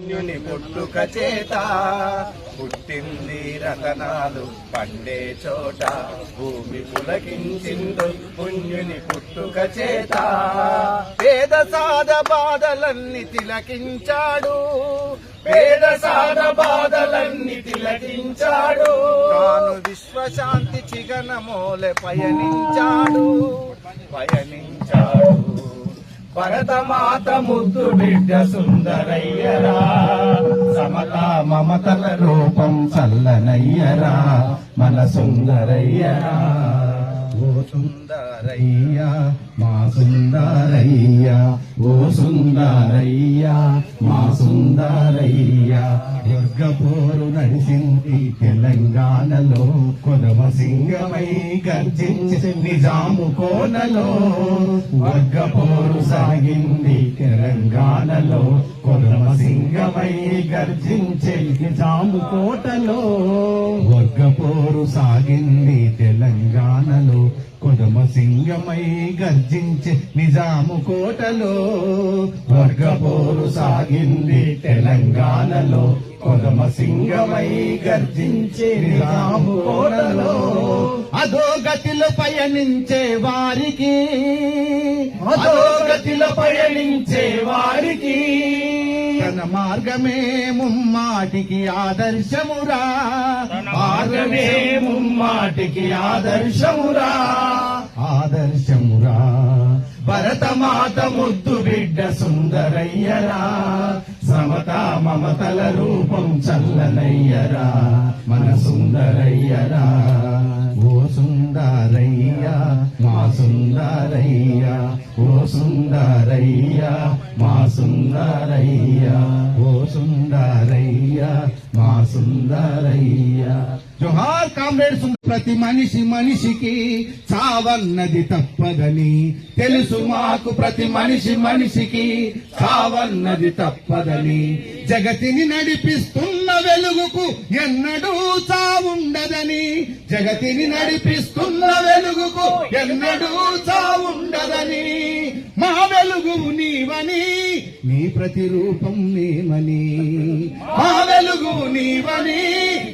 పుణ్యుని పుట్టుక చేత పుట్టింది రతనాలు పండే చోట. భూమి పులకించిందు పుణ్యుని పుట్టుక చేత. పేద సాద బాధలన్నీ తిలకించాడు. పేద సాద బాధలన్నీ తిలకించాడు. తాను విశ్వశాంతి చిగనమోలె పయనించాడు. పయనించాడు. భరతమాత ముద్దు బిడ్డ సుందరయ్యరా. సమతా మమతల రూపం చల్లనయ్యరా. మన సుందరయ్యరా. ఓ సుందరయ్యా మా సుందరయ్యా ఓ సుందరయ్యా మా సుందరయ్య. దుర్గపోరు నడిసింది తెలంగాణలో కొదవ సింగమై గర్జించి నిజాము కోనలో. వర్గపోరు సాగింది తెలంగాణలో కొదవ సింగమై గర్జించి నిజాము కోటలో. వర్గపోరు సాగింది తెలంగాణలో. కొదమ సింగమై గర్జించే నిజాము కోటలో. వర్గపోరు సాగింది తెలంగాణలో. కొదమ సింగమై గర్జించే నిజాము కోటలో. అదో గతిలో పయనించే వారికి. అదో గతిలో పయనించే వారికి. తన మార్గమే ముమ్మాటికి ఆదర్శమురా. మార్గమే ముమ్మాటికి ఆదర్శమురా. ఆదర్శమురా. భరతమాత ముద్దు బిడ్డ సుందరయ్యరా. సమతా మమతల రూపం చల్లనయ్యరా. మన సుందరయ్యరా. ఓ సుందరయ్య మా సుందరయ్య ఓ సుందరయ్య. సుందరయ్యా ఓ సుందరయ్యా మా సుందరయ్య. జోహార్ కామ్రేడ్స్ ప్రతి మనిషి మనిషికి చావన్నది తప్పదని తెలుసు మాకు. ప్రతి మనిషి మనిషికి చావన్నది తప్పదని జగతిని నడిపిస్తూ వెలుగుకు ఎన్నడూ చావుండదని జగతిని నడిపిస్తున్న వెలుగుకు ఎన్నడూ చావుండదని మా వెలుగు నీవని నీ ప్రతిరూపం నేమని. మా వెలుగు నీవని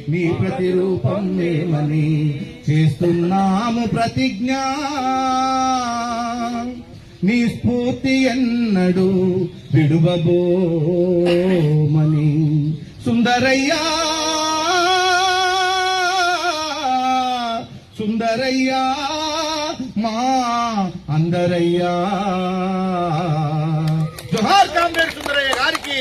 నీ ప్రతిరూపం నేమని చేస్తున్నాము ప్రతిజ్ఞ. నీ స్ఫూర్తి ఎన్నడు విడువబోమని. సుందరయ్యా సుందరయ్యా మా అందరయ్యా జోహార్ కామ్రేడ్ సుందరయ్య గారికి